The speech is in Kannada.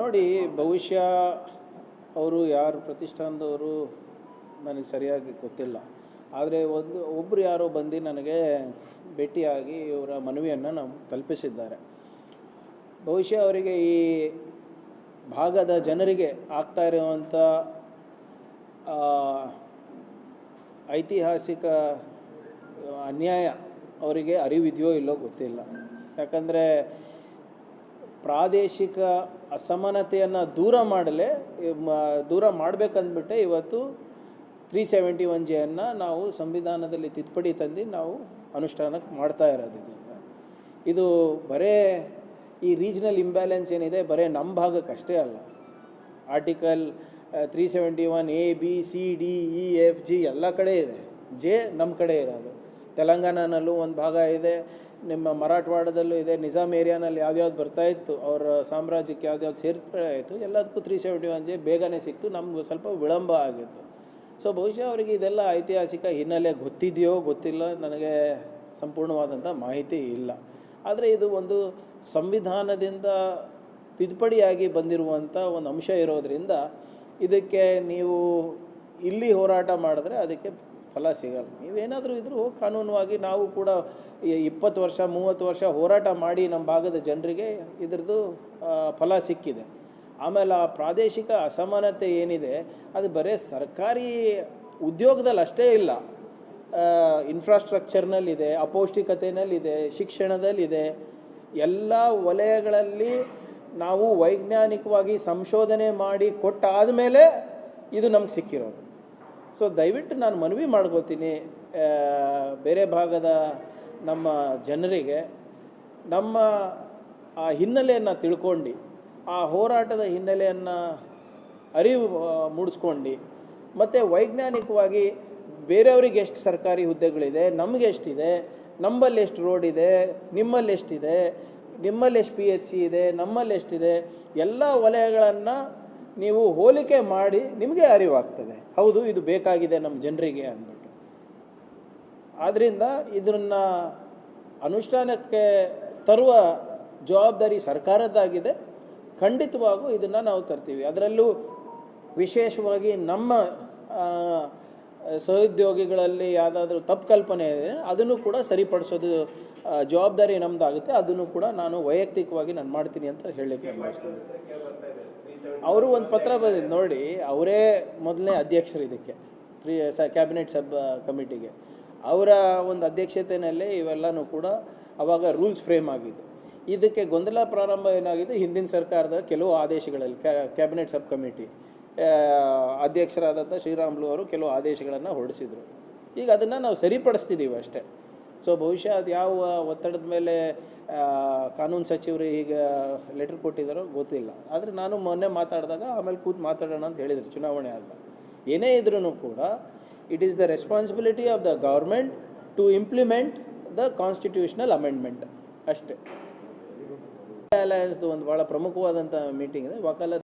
ನೋಡಿ, ಭವಿಷ್ಯ ಅವರು ಯಾರು ಪ್ರತಿಷ್ಠಾನದವರು ನನಗೆ ಸರಿಯಾಗಿ ಗೊತ್ತಿಲ್ಲ. ಆದರೆ ಒಂದು ಒಬ್ಬರು ಯಾರೋ ಬಂದು ನನಗೆ ಭೇಟಿಯಾಗಿ ಇವರ ಮನವಿಯನ್ನು ನಾವು ತಲುಪಿಸಿದ್ದಾರೆ. ಬಹುಶಃ ಅವರಿಗೆ ಈ ಭಾಗದ ಜನರಿಗೆ ಆಗ್ತಾ ಇರುವಂಥ ಐತಿಹಾಸಿಕ, ಅನ್ಯಾಯ ಅವರಿಗೆ ಅರಿವಿದೆಯೋ ಇಲ್ಲೋ ಗೊತ್ತಿಲ್ಲ. ಯಾಕಂದರೆ ಪ್ರಾದೇಶಿಕ ಅಸಮಾನತೆಯನ್ನು ದೂರ ಮಾಡಲೇ ದೂರ ಮಾಡಬೇಕಂದ್ಬಿಟ್ಟೆ ಇವತ್ತು ತ್ರೀ ಸೆವೆಂಟಿ ಒನ್ ಜೆಯನ್ನು ನಾವು ಸಂವಿಧಾನದಲ್ಲಿ ತಿದ್ದುಪಡಿ ತಂದು ನಾವು ಅನುಷ್ಠಾನಕ್ಕೆ ಮಾಡ್ತಾ ಇರೋದು ಇದೀಗ ಇದು ಬರೇ ಈ ರೀಜನಲ್ ಇಂಬ್ಯಾಲೆನ್ಸ್ ಏನಿದೆ, ಬರೇ ನಮ್ಮ ಭಾಗಕ್ಕೆ ಅಷ್ಟೇ ಅಲ್ಲ. Article three seventy one A B C D E F G ಎಲ್ಲ ಕಡೆ ಇದೆ. ಜೆ ನಮ್ಮ ಕಡೆ ಇರೋದು. ತೆಲಂಗಾಣನಲ್ಲೂ ಒಂದು ಭಾಗ ಇದೆ. ನಿಮ್ಮ ಮರಾಠವಾಡದಲ್ಲೂ ಇದೆ. ನಿಜಾಮ್ ಏರಿಯಾನಲ್ಲಿ ಯಾವ್ದ್ಯಾವ್ದು ಬರ್ತಾ ಇತ್ತು, ಅವರ ಸಾಮ್ರಾಜ್ಯಕ್ಕೆ ಯಾವ್ದ್ಯಾವ್ದು ಸೇರ್ತಾ ಇತ್ತು ಎಲ್ಲದಕ್ಕೂ ತ್ರೀ ಸೆವೆಂಟಿ ಒನ್ ಜೆ ಬೇಗನೆ ಸಿಕ್ತು. ನಮ್ಗೆ ಸ್ವಲ್ಪ ವಿಳಂಬ ಆಗಿತ್ತು. ಸೊ ಬಹುಶಃ ಅವರಿಗೆ ಇದೆಲ್ಲ ಐತಿಹಾಸಿಕ ಹಿನ್ನೆಲೆ ಗೊತ್ತಿದೆಯೋ ಗೊತ್ತಿಲ್ಲ, ನನಗೆ ಸಂಪೂರ್ಣವಾದಂಥ ಮಾಹಿತಿ ಇಲ್ಲ. ಆದರೆ ಇದು ಒಂದು ಸಂವಿಧಾನದಿಂದ ತಿದ್ದುಪಡಿಯಾಗಿ ಬಂದಿರುವಂಥ ಒಂದು ಅಂಶ ಇರೋದರಿಂದ ಇದಕ್ಕೆ ನೀವು ಇಲ್ಲಿ ಹೋರಾಟ ಮಾಡಿದ್ರೆ ಅದಕ್ಕೆ ಫಲ ಸಿಗಲ್ಲ. ನೀವೇನಾದರೂ ಇದ್ದರೂ ಕಾನೂನುವಾಗಿ ನಾವು ಕೂಡ ಇಪ್ಪತ್ತು ವರ್ಷ, ಮೂವತ್ತು ವರ್ಷ ಹೋರಾಟ ಮಾಡಿ ನಮ್ಮ ಭಾಗದ ಜನರಿಗೆ ಇದ್ರದ್ದು ಫಲ ಸಿಕ್ಕಿದೆ. ಆಮೇಲೆ ಆ ಪ್ರಾದೇಶಿಕ ಅಸಮಾನತೆ ಏನಿದೆ, ಅದು ಬರೀ ಸರ್ಕಾರಿ ಉದ್ಯೋಗದಲ್ಲಿ ಅಷ್ಟೇ ಇಲ್ಲ. ಇನ್ಫ್ರಾಸ್ಟ್ರಕ್ಚರ್ನಲ್ಲಿದೆ ಅಪೌಷ್ಟಿಕತೆಯಲ್ಲಿದೆ ಶಿಕ್ಷಣದಲ್ಲಿದೆ, ಎಲ್ಲ ವಲಯಗಳಲ್ಲಿ ನಾವು ವೈಜ್ಞಾನಿಕವಾಗಿ ಸಂಶೋಧನೆ ಮಾಡಿ ಕೊಟ್ಟಾದ ಮೇಲೆ ಇದು ನಮ್ಗೆ ಸಿಕ್ಕಿರೋದು. ಸೊ ದಯವಿಟ್ಟು ನಾನು ಮನವಿ ಮಾಡ್ಕೋತೀನಿ ಬೇರೆ ಭಾಗದ ನಮ್ಮ ಜನರಿಗೆ. ನಮ್ಮ, ಆ ಹಿನ್ನೆಲೆಯನ್ನು ತಿಳ್ಕೊಂಡು, ಆ ಹೋರಾಟದ ಹಿನ್ನೆಲೆಯನ್ನು ಅರಿವು ಮೂಡಿಸ್ಕೊಂಡು, ಮತ್ತು ವೈಜ್ಞಾನಿಕವಾಗಿ ಬೇರೆಯವ್ರಿಗೆ ಎಷ್ಟು ಸರ್ಕಾರಿ ಹುದ್ದೆಗಳಿದೆ, ನಮಗೆ ಎಷ್ಟಿದೆ, ನಮ್ಮಲ್ಲಿ ಎಷ್ಟು ರೋಡ್ ಇದೆ, ನಿಮ್ಮಲ್ಲಿ ಎಷ್ಟಿದೆ, ನಿಮ್ಮಲ್ಲಿ ಎಷ್ಟು ಪಿ ಎಚ್ ಸಿ ಇದೆ, ನಮ್ಮಲ್ಲಿ ಎಷ್ಟಿದೆ, ಎಲ್ಲ ವಲಯಗಳನ್ನು ನೀವು ಹೋಲಿಕೆ ಮಾಡಿ ನಿಮಗೆ ಅರಿವಾಗ್ತದೆ. ಹೌದು, ಇದು ಬೇಕಾಗಿದೆ ನಮ್ಮ ಜನರಿಗೆ ಅಂದ್ಬಿಟ್ಟು. ಆದ್ದರಿಂದ ಇದನ್ನು ಅನುಷ್ಠಾನಕ್ಕೆ ತರುವ ಜವಾಬ್ದಾರಿ ಸರ್ಕಾರದ್ದಾಗಿದೆ. ಖಂಡಿತವಾಗೂ ಇದನ್ನು ನಾವು ತರ್ತೀವಿ. ಅದರಲ್ಲೂ ವಿಶೇಷವಾಗಿ ನಮ್ಮ ಸಹೋದ್ಯೋಗಿಗಳಲ್ಲಿ ಯಾವುದಾದ್ರೂ ತಪ್ಪು ಕಲ್ಪನೆ ಇದೆ, ಅದನ್ನು ಕೂಡ ಸರಿಪಡಿಸೋದು ಜವಾಬ್ದಾರಿ ನಮ್ಮದಾಗುತ್ತೆ ಅದನ್ನು ಕೂಡ ನಾನು ವೈಯಕ್ತಿಕವಾಗಿ ನಾನು ಮಾಡ್ತೀನಿ ಅಂತ ಹೇಳಲಿಕ್ಕೆ ಬಯಸ್ತೀನಿ ಅವರು ಒಂದು ಪತ್ರ ಬರೆದಿದ್ದು ನೋಡಿ, ಅವರೇ ಮೊದಲನೇ ಅಧ್ಯಕ್ಷರು ಇದಕ್ಕೆ ತ್ರೀ ಸ ಕ್ಯಾಬಿನೆಟ್ ಸಬ್ ಕಮಿಟಿಗೆ. ಅವರ ಒಂದು ಅಧ್ಯಕ್ಷತೆಯಲ್ಲಿ ಇವೆಲ್ಲನೂ ಕೂಡ ಅವಾಗ ರೂಲ್ಸ್ ಫ್ರೇಮ್ ಆಗಿದ್ದು. ಇದಕ್ಕೆ ಗೊಂದಲ ಪ್ರಾರಂಭ ಏನಾಗಿದೆ ಹಿಂದಿನ ಸರ್ಕಾರದ ಕೆಲವು ಆದೇಶಗಳಲ್ಲಿ ಕ್ಯಾಬಿನೆಟ್ ಸಬ್ ಕಮಿಟಿ ಅಧ್ಯಕ್ಷರಾದಂಥ ಶ್ರೀರಾಮ್ಲು ಅವರು ಕೆಲವು ಆದೇಶಗಳನ್ನು ಹೊರಡಿಸಿದರು. ಈಗ ಅದನ್ನು ನಾವು ಸರಿಪಡಿಸ್ತಿದ್ದೀವಿ ಅಷ್ಟೇ. ಸೊ ಬಹುಶಃ ಅದು ಯಾವ ಒತ್ತಡದ ಮೇಲೆ ಕಾನೂನು ಸಚಿವರು ಈಗ ಲೆಟರ್ ಕೊಟ್ಟಿದ್ದಾರೋ ಗೊತ್ತಿಲ್ಲ. ಆದರೆ ನಾನು ಮೊನ್ನೆ ಮಾತಾಡಿದಾಗ ಆಮೇಲೆ ಕೂತು ಮಾತಾಡೋಣ ಅಂತ ಹೇಳಿದರು, ಚುನಾವಣೆ ಆದ ಏನೇ ಇದ್ರೂ ಕೂಡ it is the responsibility of the government to implement the constitutional amendment ಅಷ್ಟೇ. ಅಲಯನ್ಸ್ದು ಒಂದು ಭಾಳ ಪ್ರಮುಖವಾದಂಥ ಮೀಟಿಂಗ್ ಇದೆ. ವಕಾಲತ್